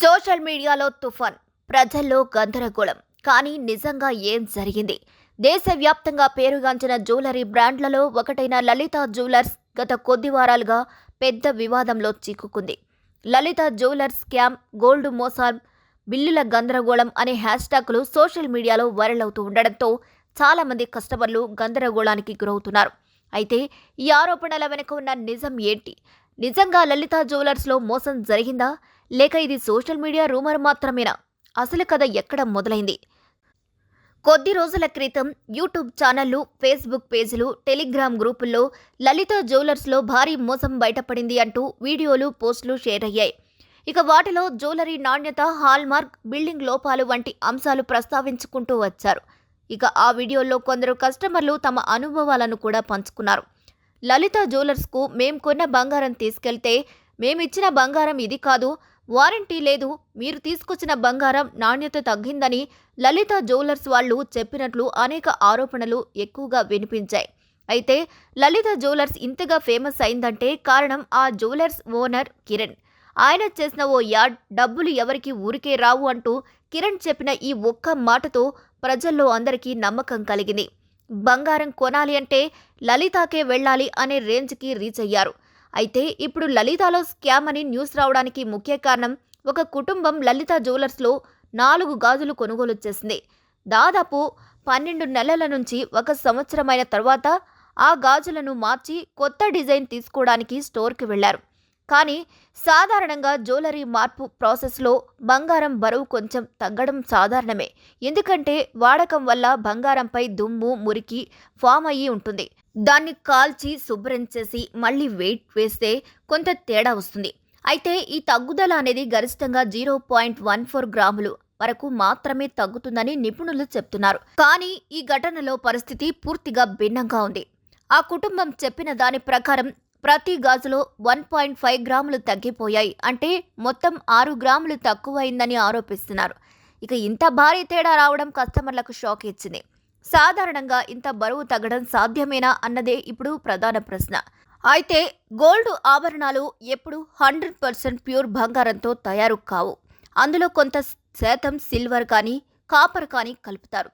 Social మీడియాలో తుఫాన్ ప్రజల్లో గందరగోళం. కానీ నిజంగా ఏం జరిగింది? దేశవ్యాప్తంగా పేరుగాంచిన జ్యువెలరీ బ్రాండ్లలో ఒకటైన లలిత జ్యువెలర్స్ గత కొద్ది వారాలుగా పెద్ద వివాదంలో చిక్కుకుంది. లలిత జ్యువెలర్స్ స్కామ్ గోల్డ్ మోసాల్ బిల్లుల గందరగోళం అనే హ్యాష్ ట్యాగ్లు సోషల్ మీడియాలో వైరల్ అవుతూ ఉండడంతో చాలామంది కస్టమర్లు గందరగోళానికి గురవుతున్నారు. అయితే ఈ ఆరోపణల వెనుక ఉన్న నిజం ఏంటి? నిజంగా లలిత జ్యువెలర్స్లో మోసం జరిగిందా? లేక ఇది సోషల్ మీడియా రూమర్ మాత్రమేనా? అసలు కథ ఎక్కడ మొదలైంది? కొద్ది రోజుల క్రితం యూట్యూబ్ ఛానళ్ళు ఫేస్బుక్ పేజీలు టెలిగ్రామ్ గ్రూపుల్లో లలిత జ్యువెలర్స్లో భారీ మోసం బయటపడింది అంటూ వీడియోలు పోస్టులు షేర్ అయ్యాయి. ఇక వాటిలో జ్యువెలరీ నాణ్యత హాల్మార్క్ బిల్డింగ్ లోపాలు వంటి అంశాలు ప్రస్తావించుకుంటూ వచ్చారు. ఇక ఆ వీడియోల్లో కొందరు కస్టమర్లు తమ అనుభవాలను కూడా పంచుకున్నారు. లలిత జ్యువెలర్స్కు మేం కొన్న బంగారం తీసుకెళ్తే మేమిచ్చిన బంగారం ఇది కాదు వారంటీ లేదు. మీరు తీసుకొచ్చిన బంగారం నాణ్యత తగ్గిందని లలిత జ్యువెలర్స్ వాళ్ళు చెప్పినట్లు అనేక ఆరోపణలు ఎక్కువగా వినిపించాయి. అయితే లలిత జ్యువెలర్స్ ఇంతగా ఫేమస్ అయిందంటే కారణం ఆ జ్యువెలర్స్ ఓనర్ కిరణ్. ఆయన చేసిన ఓ యాడ్ డబ్బులు ఎవరికి ఊరికే రావు అంటూ కిరణ్ చెప్పిన ఈ ఒక్క మాటతో ప్రజల్లో అందరికీ నమ్మకం కలిగింది. బంగారం కొనాలి అంటే లలితాకే వెళ్ళాలి అనే రేంజ్కి రీచ్ అయ్యారు. అయితే ఇప్పుడు లలితాలో స్కామ్ అని న్యూస్ రావడానికి ముఖ్య కారణం ఒక కుటుంబం లలిత జ్యువెలర్స్లో నాలుగు గాజులు కొనుగోలు చేసింది దాదాపు పన్నెండు నెలల నుంచి ఒక సంవత్సరమైన తర్వాత ఆ గాజులను మార్చి కొత్త డిజైన్ తీసుకోవడానికి స్టోర్కి వెళ్ళారు కానీ సాధారణంగా జ్యువెలరీ మార్పు ప్రాసెస్లో బంగారం బరువు కొంచెం తగ్గడం సాధారణమే. ఎందుకంటే వాడకం వల్ల బంగారంపై దుమ్ము మురికి ఫామ్ అయ్యి ఉంటుంది. దాన్ని కాల్చి శుభ్రం చేసి మళ్ళీ వెయిట్ వేస్తే కొంత తేడా వస్తుంది. అయితే ఈ తగ్గుదల అనేది గరిష్టంగా జీరో పాయింట్ వన్ ఫోర్ గ్రాములు వరకు మాత్రమే తగ్గుతుందని నిపుణులు చెప్తున్నారు. కానీ ఈ ఘటనలో పరిస్థితి పూర్తిగా భిన్నంగా ఉంది. ఆ కుటుంబం చెప్పిన దాని ప్రకారం ప్రతి గాజులో వన్ పాయింట్ ఫైవ్ గ్రాములు తగ్గిపోయాయి. అంటే మొత్తం ఆరు గ్రాములు తక్కువైందని ఆరోపిస్తున్నారు. ఇక ఇంత భారీ తేడా రావడం కస్టమర్లకు షాక్ ఇచ్చింది. సాధారణంగా ఇంత బరువు తగ్గడం సాధ్యమేనా అన్నదే ఇప్పుడు ప్రధాన ప్రశ్న. అయితే గోల్డ్ ఆభరణాలు ఎప్పుడు హండ్రెడ్ పర్సెంట్ ప్యూర్ బంగారంతో తయారు కావు. అందులో కొంత శాతం సిల్వర్ కానీ కాపర్ కానీ కలుపుతారు.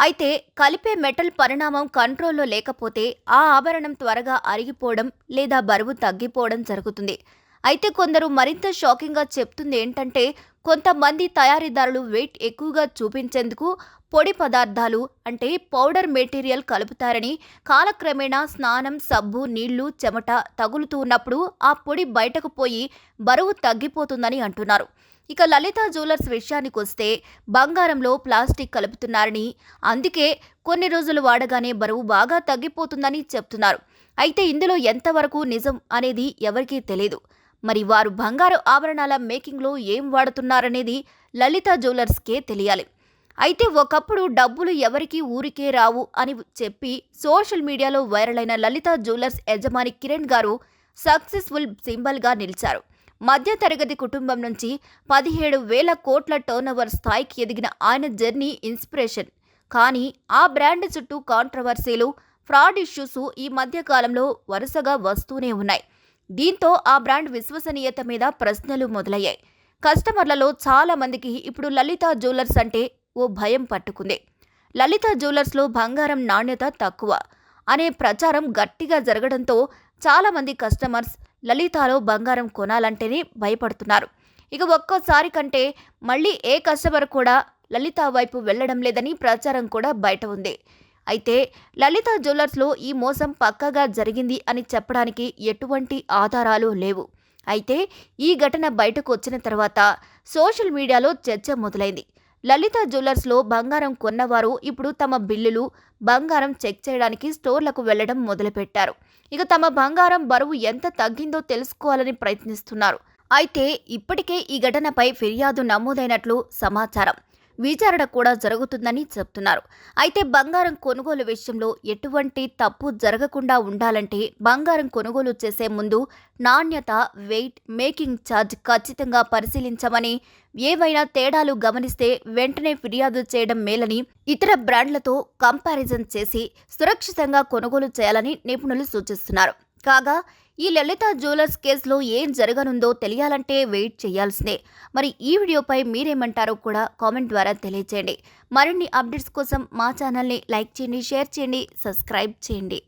అయితే కలిపే మెటల్ పరిణామం కంట్రోల్లో లేకపోతే ఆ ఆభరణం త్వరగా అరిగిపోవడం లేదా బరువు తగ్గిపోవడం జరుగుతుంది. అయితే కొందరు మరింత షాకింగ్గా చెప్తుంది ఏంటంటే కొంతమంది తయారీదారులు వెయిట్ ఎక్కువగా చూపించేందుకు పొడి పదార్థాలు అంటే పౌడర్ మెటీరియల్ కలుపుతారని కాలక్రమేణా స్నానం సబ్బు నీళ్ళు చెమట తగులుతూ ఉన్నప్పుడు ఆ పొడి బయటకు పోయి బరువు తగ్గిపోతుందని అంటున్నారు. ఇక లలిత జ్యువెలర్స్ విషయానికి వస్తే బంగారంలో ప్లాస్టిక్ కలుపుతున్నారని అందుకే కొన్ని రోజులు వాడగానే బరువు బాగా తగ్గిపోతుందని చెప్తున్నారు. అయితే ఇందులో ఎంతవరకు నిజం అనేది ఎవరికీ తెలియదు మరి వారు బంగారు ఆభరణాల మేకింగ్లో ఏం వాడుతున్నారనేది లలిత జ్యువెలర్స్కే తెలియాలి. అయితే ఒకప్పుడు డబ్బులు ఎవరికి ఊరికే రావు అని చెప్పి సోషల్ మీడియాలో వైరల్ అయిన లలిత జ్యువెలర్స్ యజమాని కిరణ్ గారు సక్సెస్ఫుల్ సింబల్గా నిలిచారు. మధ్యతరగతి కుటుంబం నుంచి పదిహేడు వేల కోట్ల టర్నోవర్ స్థాయికి ఎదిగిన ఆయన జర్నీ ఇన్స్పిరేషన్. కానీ ఆ బ్రాండ్ చుట్టూ కాంట్రవర్సీలు ఫ్రాడ్ ఇష్యూస్ ఈ మధ్యకాలంలో వరుసగా వస్తూనే ఉన్నాయి. దీంతో ఆ బ్రాండ్ విశ్వసనీయత మీద ప్రశ్నలు మొదలయ్యాయి. కస్టమర్లలో చాలా మందికి ఇప్పుడు లలిత జ్యువెలర్స్ అంటే ఓ భయం పట్టుకుంది. లలిత జ్యువెలర్స్లో బంగారం నాణ్యత తక్కువ అనే ప్రచారం గట్టిగా జరగడంతో చాలామంది కస్టమర్స్ లలితాలో బంగారం కొనాలంటేనే భయపడుతున్నారు. ఇక ఒక్కోసారి కంటే మళ్ళీ ఏ కస్టమర్ కూడా లలిత వైపు వెళ్ళడం లేదని ప్రచారం కూడా బయట ఉంది. అయితే లలిత జ్యువెలర్స్లో ఈ మోసం పక్కగా జరిగింది అని చెప్పడానికి ఎటువంటి ఆధారాలు లేవు. అయితే ఈ ఘటన బయటకు వచ్చిన తర్వాత సోషల్ మీడియాలో చర్చ మొదలైంది. లలిత జ్యువెలర్స్లో బంగారం కొన్నవారు ఇప్పుడు తమ బిల్లులు బంగారం చెక్ చేయడానికి స్టోర్లకు వెళ్ళడం మొదలుపెట్టారు. ఇక తమ బంగారం బరువు ఎంత తగ్గిందో తెలుసుకోవాలని ప్రయత్నిస్తున్నారు. అయితే ఇప్పటికే ఈ ఘటనపై ఫిర్యాదు నమోదైనట్లు సమాచారం. విచారణ కూడా జరుగుతుందని చెప్తున్నారు. అయితే బంగారం కొనుగోలు విషయంలో ఎటువంటి తప్పు జరగకుండా ఉండాలంటే బంగారం కొనుగోలు చేసే ముందు నాణ్యత వెయిట్ మేకింగ్ ఛార్జ్ ఖచ్చితంగా పరిశీలించమని ఏవైనా తేడాలు గమనిస్తే వెంటనే ఫిర్యాదు చేయడం మేలని ఇతర బ్రాండ్లతో కంపారిజన్ చేసి సురక్షితంగా కొనుగోలు చేయాలని నిపుణులు సూచిస్తున్నారు. కాగా ఈ లలిత జ్యువెలర్స్ కేసులో ఏం జరగనుందో తెలియాలంటే వెయిట్ చేయాల్సిందే. మరి ఈ వీడియోపై మీరేమంటారో కూడా కామెంట్ ద్వారా తెలియచేయండి. మరిన్ని అప్డేట్స్ కోసం మా ఛానల్ని లైక్ చేయండి షేర్ చేయండి సబ్స్క్రైబ్ చేయండి.